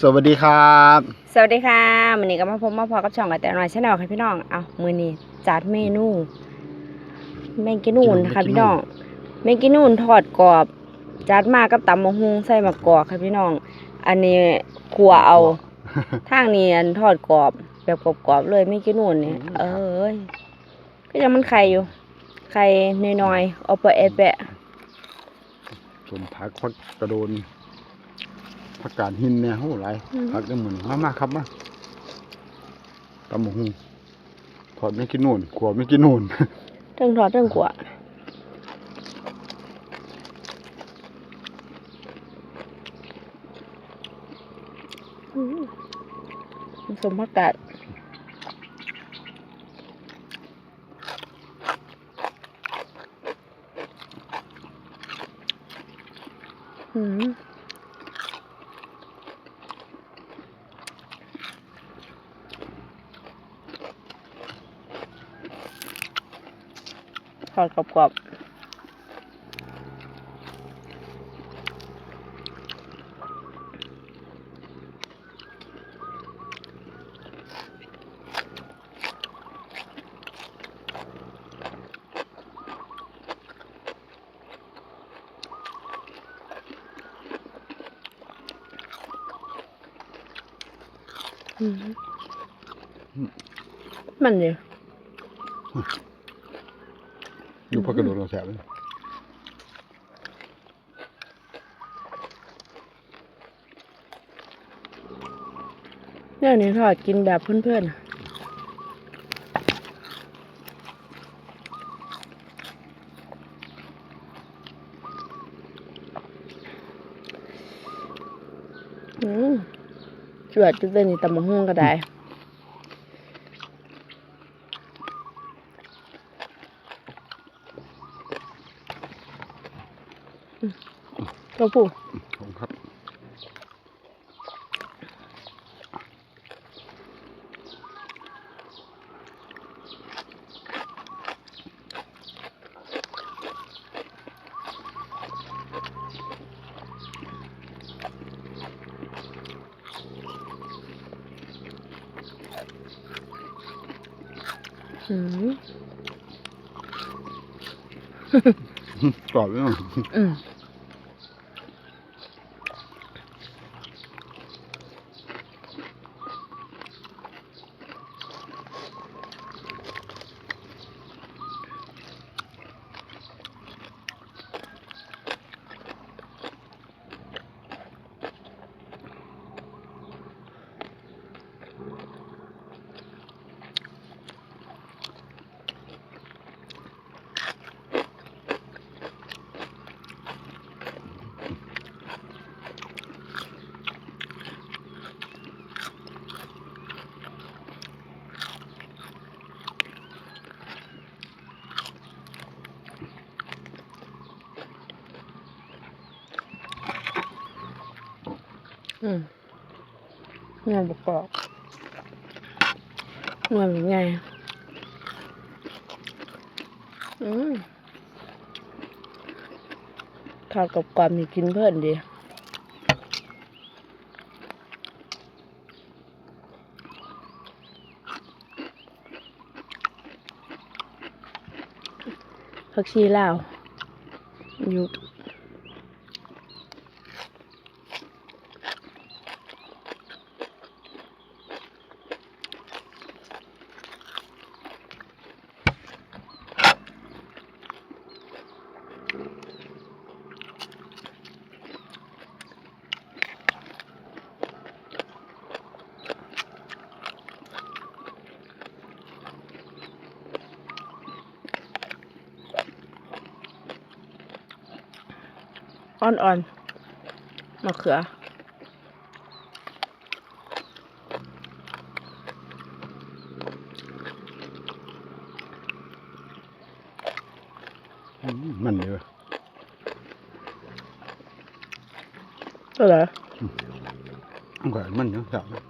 สวัสดีครับ สวัสดีค่ะมื้อนี้ก็มาพบมาพอกับช่องกับแต่หน่อยชาแนลค่ะพี่น้องเอามื้อนี้จัดเมนูแมงกินูนค่ะพี่น้องแมงกินูนทอดกรอบจัดมากับตำมะฮุงใส่มะกอกค่ะพี่น้อง อันนี้ขัวเอาทางนี้อันทอดกรอบ แบบกรอบๆเลยแมงกินูนเนี่ยเอ้ยก็ยังมันไข่อยู่ไข่น้อยๆเอาไปแอะแปะสมผักพักกระโดน ผักกาดหินเนี่ยโหหลายผักได้หมือนมามาครับมาตำหมกหุงถอดไม่กินนู่นขวไม่กินนู่นเทิงทอดเทิงขัวอืมสมผักกาด ทอดกรอบๆอืมมันเนี่ย อยู่ผักกระโดนเราแสบเลยเนี่ยนี่ทอดกินแบบเพื่อนๆอะอืมจวดจุดเลยนี่ตำมะฮุ่งก็ได้ ตัวผู้ผมครับอืม กรอบเลยเนาะอืมอืม เงินประกอบเงินเป็นไงอืมทอดกับกรอบนี่กินเพื่อนดีผักชีลาวอยู่ อ่อนๆมะเขืออืมมันเยอะก็เหรอมันก็มันเยอะแสบเลย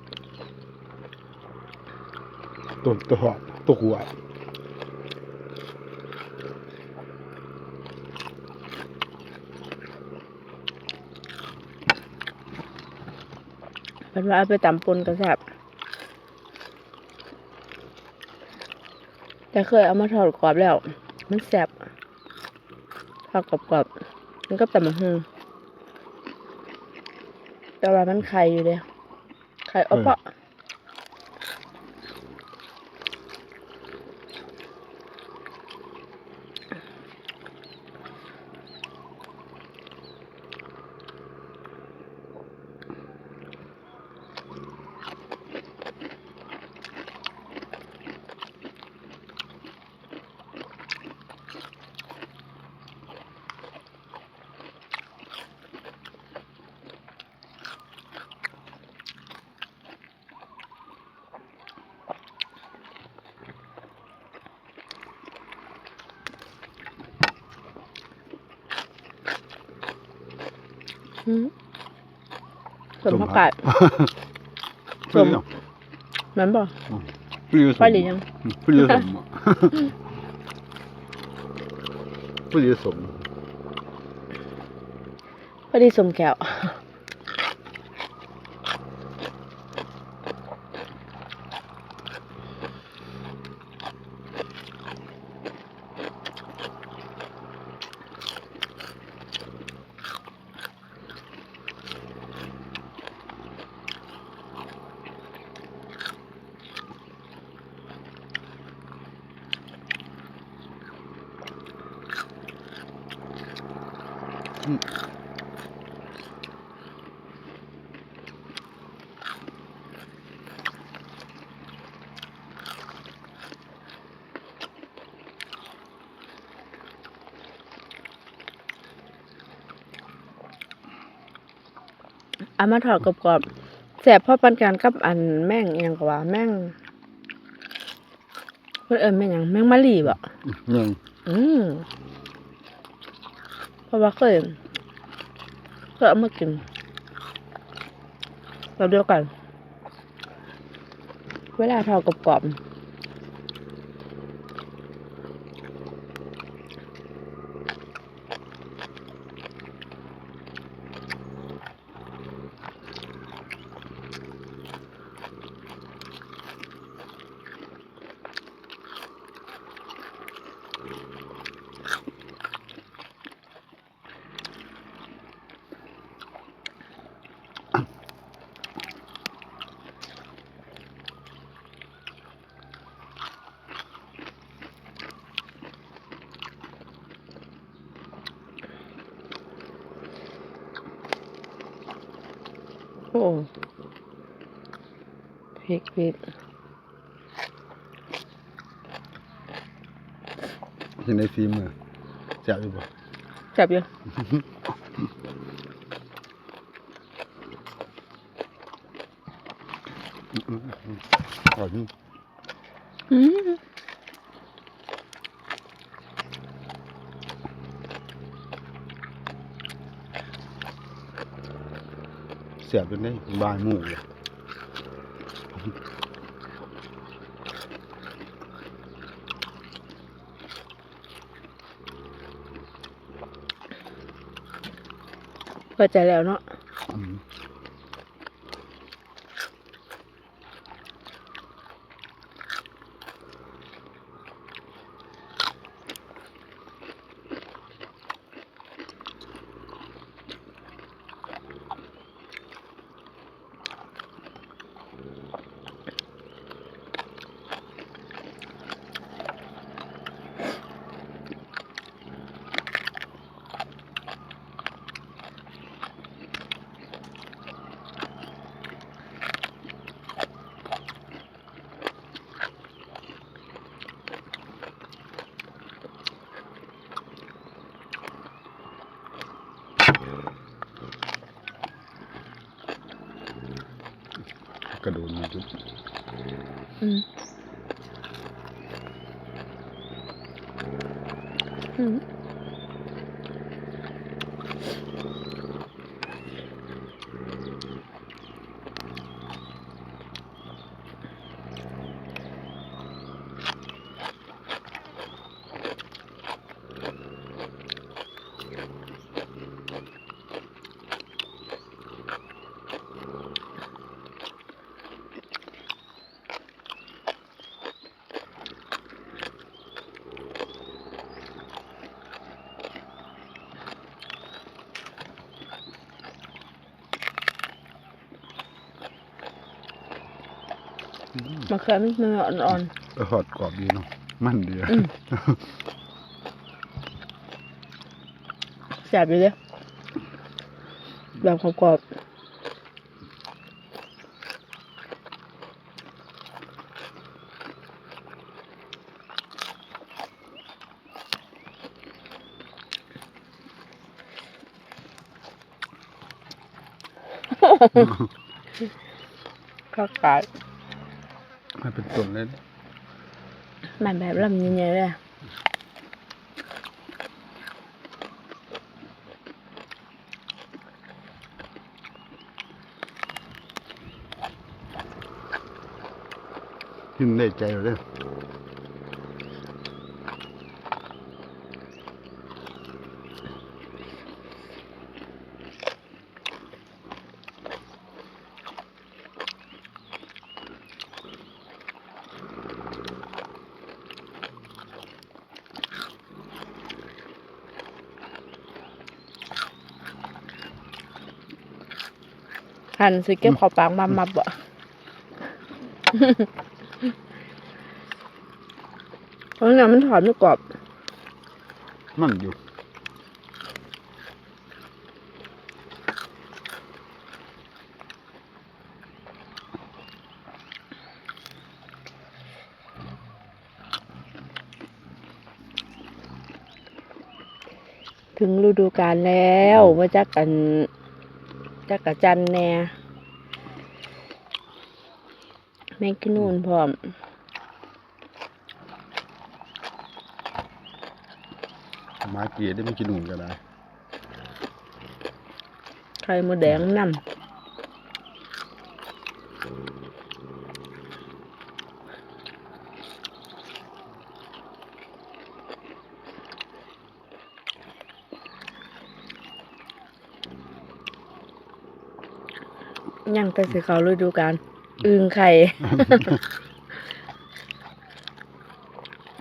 ตัวตัวหอดตัวหัว เป็นว่าเอาไปตำปนกระแซบแต่เคยเอามาทอดกรอบแล้ว มันแสบทอดกรอบๆมันก็แต่มันหงแต่ว่ามันไข่อยู่เด้ไข่อาเปะ สมผักกาดเปรี้ยวนั้นบ่เปรี้ยวสไปมหรือยังเปรี้ยวสมอะเปรี้ยวสมพอดีสมแก้ว เอามาทอดกรอบๆแสบพ่อปันกันกับอันแม่งอิหยังกว่าแม่งเพิ่นเอิ้นแม่งหยังแม่งมะลีบ่ยังอืมเพ ราะว่าเคยเคยเอามากินเราเดียวกัน เวลาทอดกรอบๆ พริกพริกเห็นในฟิล์มเลยแซ่บอยู่บ่จับอยู่ อร่อยจริงอืม สียบจนได้บายหมูเลยเปิดใจแล้วเนาะ อืม มมะเขือมันเนื้ออ่อนเออหอดกรอบดีเนาะมันดีอะอืม ๆแซ่บอยู่เด้แบบกรอบๆก็กาด มันเป็นต้นเลยมันแบบลำใหญ่ๆเลยกินได้ใจเลย หั่นสิเก็บเขอปากมามับบ่เพราะงั้นมันถอนไม่กรอบมันอยู่ถึงฤดูกาลแล้วมาจักกันจักกะจันแหน่แมงกะนูนพร้อมหมาเกลียได้ไม่กินหนุนก็ได้ไข่มดแดงนำยังแต่สิเขาฤดูกาล อึงไข่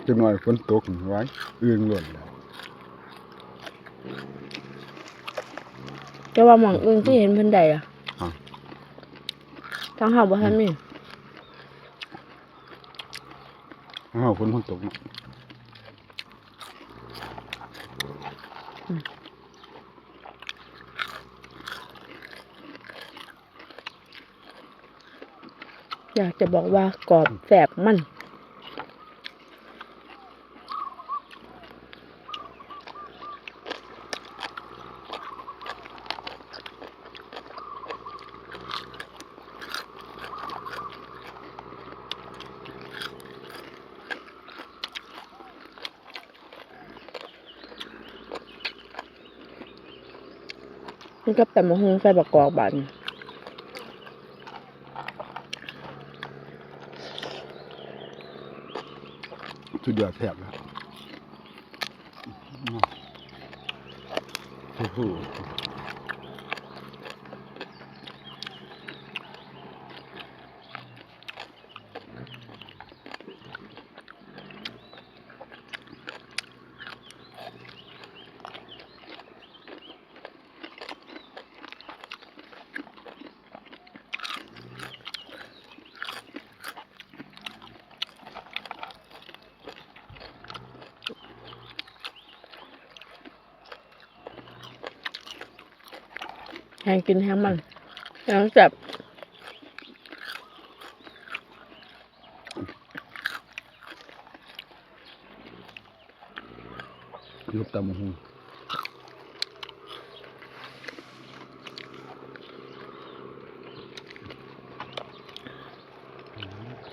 จะหน่อยฝนตกไว้เอื้องหล่นแล้วจะว่าหมองอึงที่เห็นเพิ่นใดอะอะทั้งเฮาบ่ทันมี อ้าวฝนเพิ่งตกเนาะ อยากจะบอกว่ากรอบแสบมันนี่ก็แต่มะฮุงใส่บักกอกบัน สุดยอดแทบแล้วโอ้โห แหงกินแหงมันแหงแซ่บยกตามหู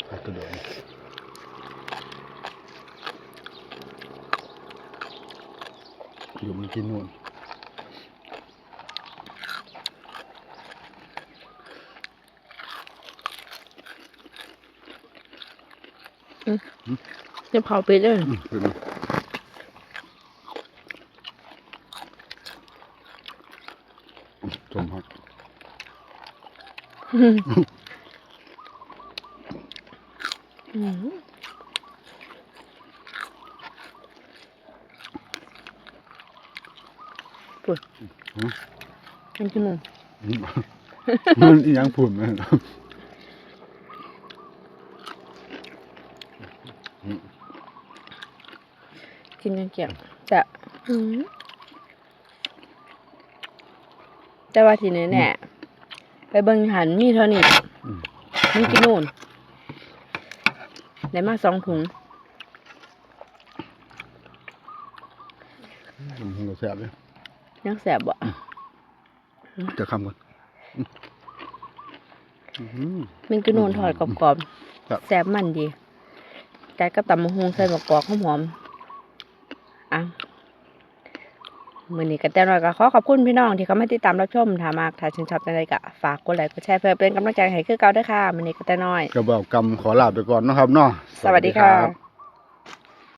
ผักกระโดดอยู่มันกินนู่น จะเผาไปเลยอืมเป็นไงสมฮักอืมอืมปุ่นมันกินหมูอืมมันอีหยังผุ่นไหม กินกันเกี่ยวจะอืมแต่ว่าทีนี้แน่ไปเบิ่งหันมีเท่านี้อืมมันกินนู่นได้มาสองถุงตำบักหุ่งก็แซ่บเลยยังแสบบ่จะคำก่อนอื้อหือมันกินนู่นทอดกรอบครับๆแสบมันดีแต่กับตำมะฮงใส่บะกอกหอมๆ อะมื้อนี้ก็แต่น้อยก็ขอขอบคุณพี่น้องที่เขามาติดตามรับชมถ้ามากถ้าชื่นชอบจังไดก็ฝากกดไลค์กดแชร์เพื่อเป็นกำลังใจให้คือเก่าด้วยค่ะมื้อนี้ก็แต่น้อย กระเบากำขอลาไปก่อนเนาะครับเนาะสวัสดีค่ะ